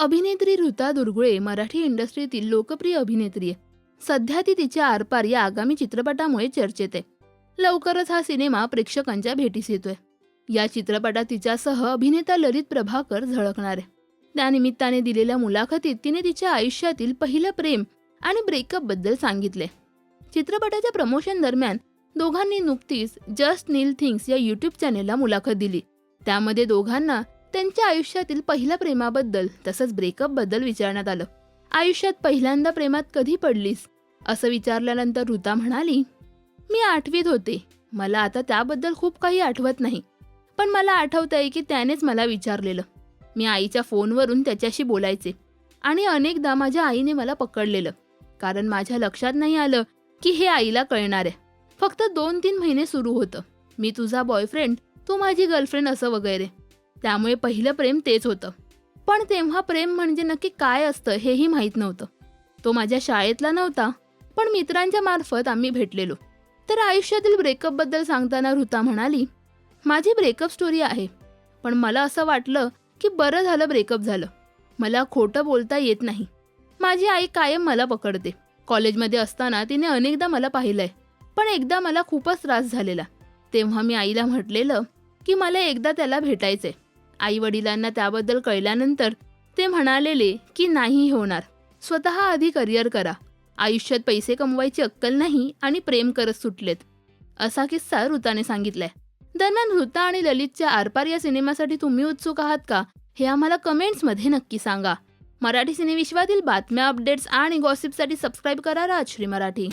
अभिनेत्री ऋता दुर्गुळे मराठी इंडस्ट्रीतील लोकप्रिय अभिनेत्री आहे. सध्या ती तिच्या आरपार या आगामी चित्रपटामुळे चर्चेत आहे. लवकरच हा सिनेमा प्रेक्षकांच्या भेटीस येतोय. या चित्रपटात तिच्यासह अभिनेता ललित प्रभाकर झळकणार आहे. त्यानिमित्ताने दिलेल्या मुलाखतीत तिने तिच्या आयुष्यातील पहिलं प्रेम आणि ब्रेकअपबद्दल सांगितले. चित्रपटाच्या प्रमोशन दरम्यान दोघांनी नुकतीच जस्ट नील थिंग्स या युट्यूब चॅनेलला मुलाखत दिली. त्यामध्ये दोघांना त्यांच्या आयुष्यातील पहिल्या प्रेमाबद्दल तसंच ब्रेकअपबद्दल विचारण्यात आलं. आयुष्यात पहिल्यांदा प्रेमात कधी पडलीस? असं विचारल्यानंतर ऋता म्हणाली मी आठवीत होते. मला आता त्याबद्दल खूप काही आठवत नाही. पण मला आठवतंय की त्यानेच मला विचारलेलं. मी आईच्या फोनवरून त्याच्याशी बोलायचे आणि अनेकदा माझ्या आईने मला पकडलेलं. कारण माझ्या लक्षात नाही आलं की हे आईला कळणार आहे. फक्त दोन तीन महिने सुरू होतं. मी तुझा बॉयफ्रेंड तू माझी गर्लफ्रेंड असं वगैरे. त्यामुळे पहिलं प्रेम तेच होतं. पण तेव्हा प्रेम म्हणजे नक्की काय असतं हेही माहीत नव्हतं. तो माझ्या शाळेतला नव्हता पण मित्रांच्या मार्फत आम्ही भेटलेलो. तर आयुष्यातील ब्रेकअपबद्दल सांगताना ऋता म्हणाली माझी ब्रेकअप स्टोरी आहे पण मला असं वाटलं की बरं झालं ब्रेकअप झालं. मला खोटं बोलता येत नाही. माझी आई कायम मला पकडते. कॉलेजमध्ये असताना तिने अनेकदा मला पाहिलंय पण एकदा मला खूपच त्रास झालेला. तेव्हा मी आईला म्हटलेलं की मला एकदा त्याला भेटायचंय. आई वडिलांना त्याबद्दल कळल्यानंतर ते म्हणालेले की नाही होणार. स्वतः आधी करिअर करा. आयुष्यात पैसे कमवायची अक्कल नाही आणि प्रेम करत सुटलेत. असा किस्सा ऋताने सांगितलाय. दरम्यान ऋता आणि ललितच्या आरपार या सिनेमासाठी तुम्ही उत्सुक आहात का? हे आम्हाला कमेंट्समध्ये नक्की सांगा. मराठी सिनेविश्वातील बातम्या अपडेट्स आणि गॉसिपसाठी सबस्क्राईब करा राजश्री मराठी.